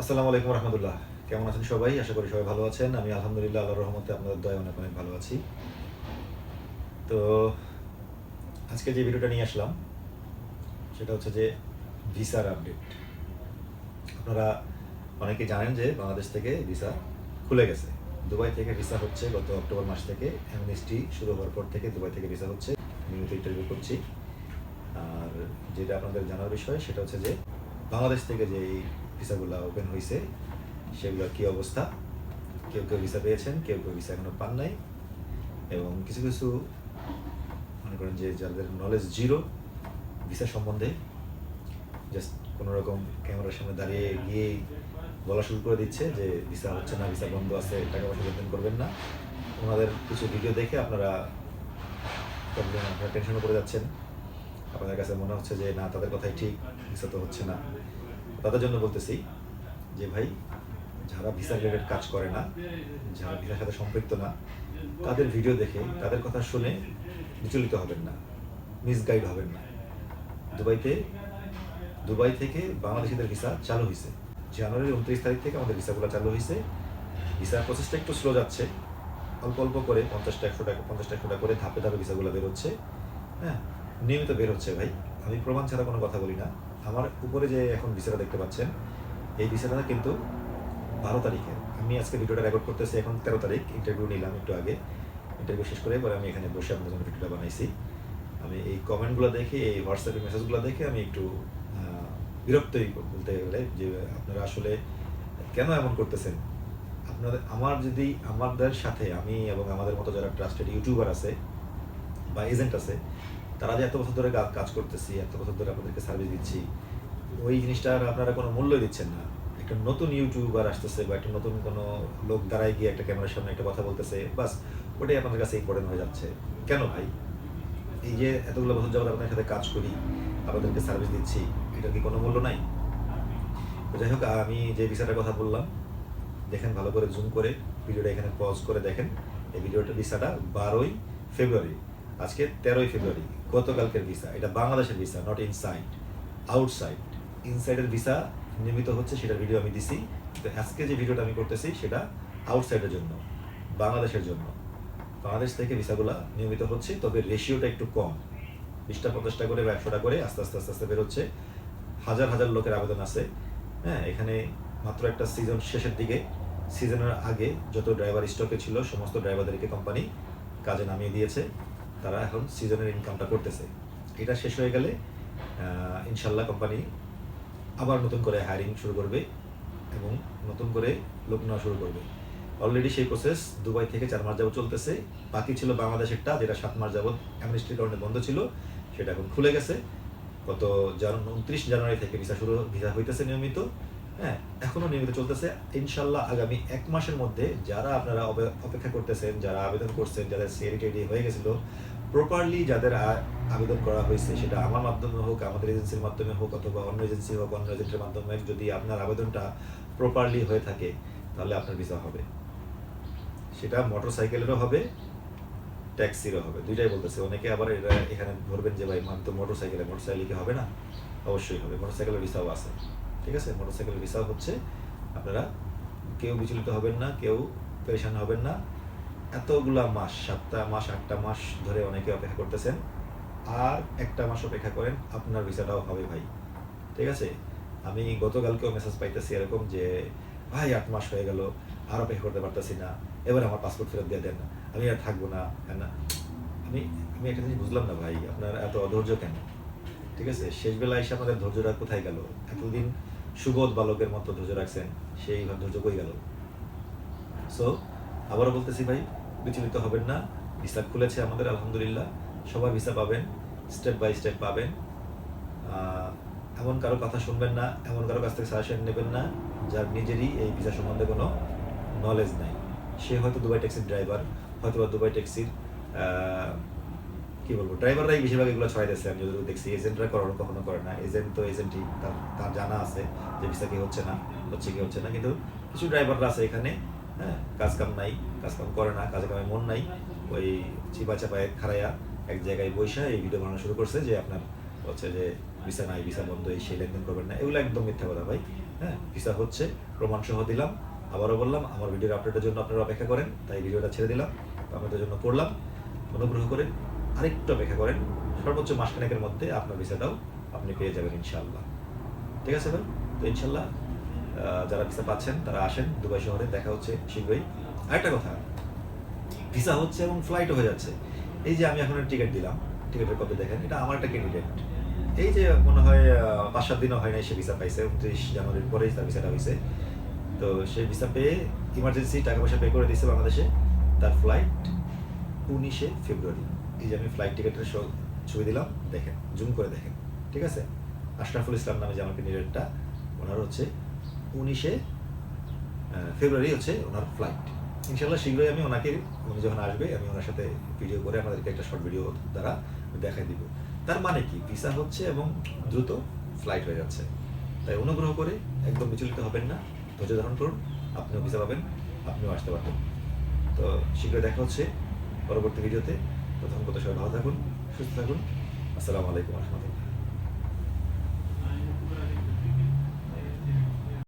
আসসালামু আলাইকুম রহমতুল্লাহ। কেমন আছেন সবাই? আশা করি সবাই ভালো আছেন। আমি আলহামদুলিল্লাহ আল্লাহ রহমতে আপনাদের দয়া অনেক অনেক ভালো আছি। তো, আজকে যে ভিডিওটা নিয়ে আসলাম, সেটা হচ্ছে যে ভিসার আপডেট। আপনারা অনেকে জানেন যে বাংলাদেশ থেকে ভিসা খুলে গেছে। দুবাই থেকে ভিসা হচ্ছে গত অক্টোবর মাস থেকে। এমএনএসটি শুরু হওয়ার পর থেকে দুবাই থেকে ভিসা হচ্ছে। নিয়মিত ইন্টারভিউ করছি। আর যেটা আপনাদের জানার বিষয়, সেটা হচ্ছে যে বাংলাদেশ থেকে যে এই ভিসাগুলো ওপেন হয়েছে সেগুলোর কী অবস্থা? কেউ কেউ ভিসা পেয়েছেন, কেউ কেউ ভিসা এখনও পান নাই। এবং কিছু কিছু মনে করেন যে যাদের নলেজ জিরো ভিসা সম্বন্ধে জাস্ট কোনো রকম ক্যামেরার সামনে দাঁড়িয়ে গিয়ে বলা শুরু করে দিচ্ছে যে ভিসা হচ্ছে না ভিসা বন্ধ আছে, টাকা পয়সা লেনদেন করবেন না। ওনাদের কিছু ভিডিও দেখে আপনারা আপনারা টেনশনে পড়ে যাচ্ছেন। আপনাদের কাছে মনে হচ্ছে যে না, তাদের কথাই ঠিক ভিসা তো হচ্ছে না। তাদের জন্য বলতেছি যে ভাই, যারা ভিসা রিলেটেড কাজ করে না, যারা ভিসার সাথে সম্পৃক্ত না, তাদের ভিডিও দেখে, তাদের কথা শুনে বিচলিত হবেন না মিসগাইড হবেন না। দুবাইতে, দুবাই থেকে বাংলাদেশিদের ভিসা চালু হয়েছে জানুয়ারির উনত্রিশ তারিখ থেকে আমাদের ভিসাগুলো চালু হয়েছে ভিসার প্রসেসটা একটু স্লো যাচ্ছে। অল্প অল্প করে পঞ্চাশটা একশো টাকা পঞ্চাশটা একশো টাকা করে ধাপে ধাপে ভিসাগুলো বেরোচ্ছে হ্যাঁ নিয়মিত বের হচ্ছে ভাই। আমি প্রমাণ ছাড়া কোনো কথা বলি না। আমার উপরে যে এখন ভিসাটা দেখতে পাচ্ছেন, এই ভিসাটা কিন্তু বারো তারিখে। আমি আজকে ভিডিওটা রেকর্ড করতেছি, এখন তেরো তারিখ। ইন্টারভিউ নিলাম একটু আগে। ইন্টারভিউ শেষ করে পরে আমি এখানে বসে আপনাদের জন্য ভিডিওটা বানাইছি। আমি এই কমেন্টগুলো দেখে, এই হোয়াটসঅ্যাপের মেসেজগুলো দেখে আমি একটু বিরক্তই বলতে গেলে যে আপনারা আসলে কেন এমন করতেছেন? আপনাদের, আমার যদি, আমাদের সাথে আমি এবং আমাদের মতো যারা ট্রাস্টেড ইউটিউবার আছে বা এজেন্ট আছে তারা যে এত বছর ধরে কাজ করতেছি, এত বছর ধরে আপনাদেরকে সার্ভিস দিচ্ছি, ওই জিনিসটার আপনারা কোনো মূল্য দিচ্ছেন না। একটা নতুন ইউটিউবার আসতেছে বা একটা নতুন কোনো লোক দাঁড়ায় গিয়ে একটা ক্যামেরার সামনে একটা কথা বলতেছে, বাস ওটাই আপনাদের কাছে ইম্পর্টেন্ট হয়ে যাচ্ছে। কেন ভাই? এই যে এতগুলো বছর যাবত আপনার সাথে কাজ করি, আপনাদেরকে সার্ভিস দিচ্ছি এটা কি কোনো মূল্য নাই? যাই হোক, আমি যে ভিসাটার কথা বললাম, দেখেন ভালো করে জুম করে ভিডিওটা এখানে পজ করে দেখেন। এই ভিডিওটা ভিসাটা বারোই ফেব্রুয়ারি আজকে তেরোই ফেব্রুয়ারি, গতকালকের ভিসা, এটা বাংলাদেশের ভিসা নট ইনসাইড আউটসাইড ইনসাইডের ভিসা নির্মিত হচ্ছে, সেটা ভিডিও আমি দিছি। তো আজকে যে ভিডিওটা আমি করতেছি, সেটা আউটসাইডের জন্য, বাংলাদেশের জন্য। বাংলাদেশ থেকে ভিসাগুলা নিয়মিত হচ্ছে, তবে রেশিওটা একটু কম। বিশটা, পঞ্চাশটা করে বা একশোটা করে আস্তে আস্তে আস্তে আস্তে বেরোচ্ছে। হাজার হাজার লোকের আবেদন আছে। হ্যাঁ এখানে মাত্র একটা সিজন শেষের দিকে। সিজনের আগে যত ড্রাইভার স্টকে ছিল, সমস্ত ড্রাইভারদেরকে কোম্পানি কাজে নামিয়ে দিয়েছে। তারা এখন সিজনের ইনকামটা করতেছে। এটা শেষ হয়ে গেলে ইনশাল্লাহ কোম্পানি আবার নতুন করে হায়ারিং শুরু করবে এবং নতুন করে লোক নেওয়া শুরু করবে। অলরেডি সেই প্রসেস দুবাই থেকে চার মাস যাবত চলতেছে। বাকি ছিল বাংলাদেশেরটা, যেটা সাত মাস যাবত অ্যামনিস্ট্রির কারণে বন্ধ ছিল, সেটা এখন খুলে গেছে। গত জান- উনত্রিশ জানুয়ারি থেকে ভিসা শুরু ভিসা হইতেছে নিয়মিত। হ্যাঁ এখনও নিয়মিত চলতেছে। ইনশাল্লাহ আগামী এক মাসের মধ্যে যারা আপনারা অপেক্ষা করতেছেন, যারা আবেদন করছেন, যাদের সিএরি টেডি হয়ে গেছিল প্রপারলি যাদের আবেদন করা হয়েছে, সেটা আমার মাধ্যমে হোক, আমাদের এজেন্সির মাধ্যমে হোক, অথবা অন্য এজেন্সি হোক, অন্য এজেন্টের মাধ্যমে যদি আপনার আবেদনটা প্রপারলি হয়ে থাকে, তাহলে আপনার ভিসা হবে। সেটা মোটর সাইকেলেরও হবে ট্যাক্সিরও হবে। দুইটাই বলতেছে। অনেকে আবার এটা এখানে ধরবেন যে, ভাই তো মোটর সাইকেলে মোটর সাইকেলে হবে না? অবশ্যই হবে। মোটর সাইকেলের ভিসাও আছে। ঠিক আছে? মোটর সাইকেলের ভিসাও হচ্ছে। আপনারা কেউ বিচলিত হবেন না, কেউ পেরেশান হবেন না। এতগুলা মাস সাতটা মাস, আটটা মাস ধরে অনেকে অপেক্ষা করতেছেন। আর একটা মাস অপেক্ষা করেন, আপনার ভিসাটাও হবে ভাই। ঠিক আছে? আমি গতকালকেও মেসেজ পাইতেছি এরকম যে, ভাই, আট মাস হয়ে গেল, আর অপেক্ষা করতে পারতেছি না। এবার আমার পাসপোর্ট ফেরত দিয়ে দেন। আমি আর থাকব না। হ্যাঁ না? আমি আমি একটা জিনিস বুঝলাম না ভাই, আপনার এত অধৈর্য কেন? ঠিক আছে? শেষ বেলা এসে আমাদের ধৈর্যটা কোথায় গেল? এতদিন সুবোধ বালকের মতো ধৈর্য রাখছেন, সেই ধৈর্য কই গেল? সো আবারও বলতেছি ভাই বিচলিত হবেন না ভিসা খুলেছে আমাদের, আলহামদুলিল্লাহ, সবাই ভিসা পাবেন স্টেপ বাই স্টেপ পাবেন। এমন কারও কথা শুনবেন না, এমন কারও কাছ থেকে সাজেশন নেবেন না, যার নিজেরই এই ভিসা সম্বন্ধে কোনো নলেজ নাই। সে হয়তো দুবাই ট্যাক্সির ড্রাইভার হয়তো বা দুবাই ট্যাক্সির কি বলব ড্রাইভাররাই বেশিরভাগ এগুলো ছড়াই দিচ্ছে আমি যতটুকু দেখছি এজেন্টরা কখনো কখনো করে না। এজেন্ট তো এজেন্টই তার তার জানা আছে যে ভিসা কি হচ্ছে না, হচ্ছে কি হচ্ছে না। কিন্তু কিছু ড্রাইভাররা আছে এখানে হ্যাঁ কাজ কাম নাই, কাজ কাম করে না, কাজে কামে মন নাই। ওই চিপা চাপায় খারাইয়া এক জায়গায় বৈশা এই ভিডিও বানানো শুরু করছে যে আপনার হচ্ছে যে ভিসা নাই ভিসা বন্ধ, এই সেই লেনদেন করবেন না। এগুলো একদম মিথ্যা কথা ভাই। হ্যাঁ ভিসা হচ্ছে প্রমাণ সহ দিলাম, আবারও বললাম, আমার ভিডিওর আপডেটের জন্য আপনারা অপেক্ষা করেন, তাই ভিডিওটা ছেড়ে দিলাম। আপনাদের জন্য করলাম, অনুগ্রহ করে আরেকটু অপেক্ষা করেন। সর্বোচ্চ মাসখানেকের মধ্যে আপনার ভিসাটাও আপনি পেয়ে যাবেন ইনশাআল্লাহ। ঠিক আছে ভাই? তো ইনশাল্লাহ যারা ভিসা পাচ্ছেন, তারা আসেন দুবাই শহরে, দেখা হচ্ছে শীঘ্রই আরেকটা কথা ভিসা হচ্ছে এবং ফ্লাইটও হয়ে যাচ্ছে। এই যে আমি এখন টিকিট দিলাম, টিকিটের কপি দেখেন, এটা আমার একটা ক্যান্ডিডেট এই যে মনে হয় পাঁচ সাত দিনও হয় নাই সে ভিসা পাইছে, উনত্রিশ জানুয়ারির পরেই তার ভিসাটা হয়েছে তো সে ভিসা পেয়ে ইমার্জেন্সি টাকা পয়সা পে করে দিয়েছে বাংলাদেশে। তার ফ্লাইট উনিশে ফেব্রুয়ারি। এই যে আমি ফ্লাইট টিকিটের ছবি দিলাম, দেখেন জুম করে দেখেন, ঠিক আছে? আশরাফুল ইসলাম নামে যে আমার ক্যান্ডিডেটটা ওনার হচ্ছে উনিশে ফেব্রুয়ারি হচ্ছে ওনার ফ্লাইট ইনশাল্লাহ শীঘ্রই আমি ওনাকে, উনি যখন আসবে, আমি ওনার সাথে ভিডিও করে আমাদেরকে একটা শর্ট ভিডিও দ্বারা দেখাই দিব। তার মানে কি? ভিসা হচ্ছে এবং দ্রুত ফ্লাইট হয়ে যাচ্ছে। তাই অনুগ্রহ করে একদম বিচলিত হবেন না। ধৈর্য ধারণ করুন, আপনিও ভিসা পাবেন, আপনিও আসতে পারবেন। তো শীঘ্রই দেখা হচ্ছে পরবর্তী ভিডিওতে প্রথম কথা সবাই ভালো থাকুন সুস্থ থাকুন। আসসালামু আলাইকুম রহমতুল্লাহ।